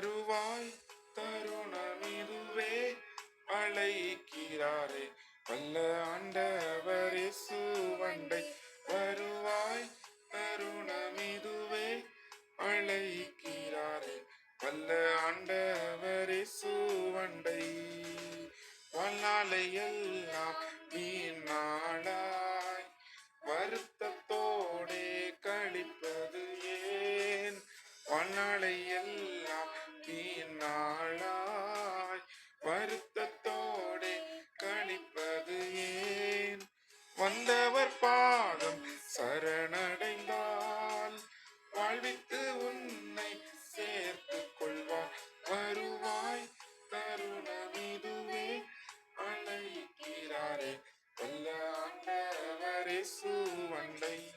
தருவாய் தருணமிதுவே அழைக்கிறாரே. வல்ல ஆண்டவரே சுவண்டை வருவாய் தருணமிதுவே அழைக்கிறாரே. வல்ல ஆண்டவரே சுவண்டை வல்லாலையெல்லாம் வீணாளாய் வருத்தத்தோடே கழிப்பது ஏன்? வாழ்நாளை எல்லாம் வீணாளாய் வருத்தத்தோடே கழிப்பது ஏன்? வந்தவர் பாதம் சரணடைந்தால் வாழ்வித்து உன்னை சேர்த்துக் கொள்வார். வருவாய் தருணம் இதுவே அழைக்கிறாரே. வல்ல ஆண்டவரே சுவண்டை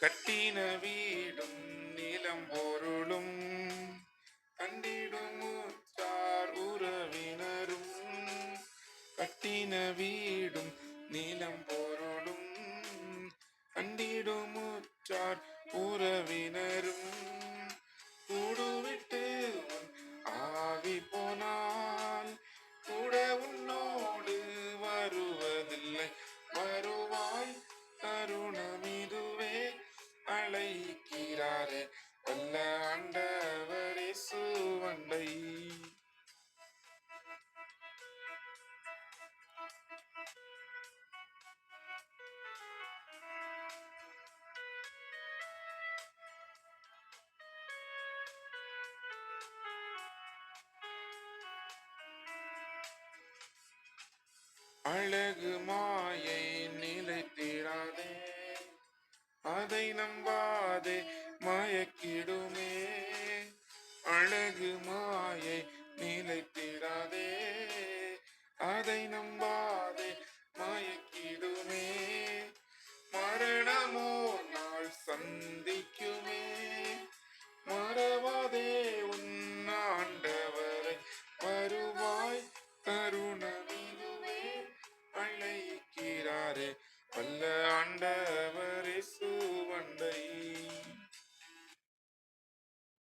கட்டின வீடும் நிலம் பொருளும் கண்டிடும் உற்றார் உறவினரும். கட்டின வீடும் நிலம் பொருளும் கண்டிடும் உற்றார் உறவினரும். கூடு அழகு மாயை நிலைத்திடாதே அதை நம்பாதே மயக்கிடுமே. அழகு மாயை நிலைத்திடாதே அதை நம்பாதே மயக்கிடுமே. மரணமோ நாள் சந்திக்குமே. மறவாதே உன் ஆண்டவரை வருவாய் தருணமிதுவே அழைக்கிறாரே வல்ல ஆண்டவரே சு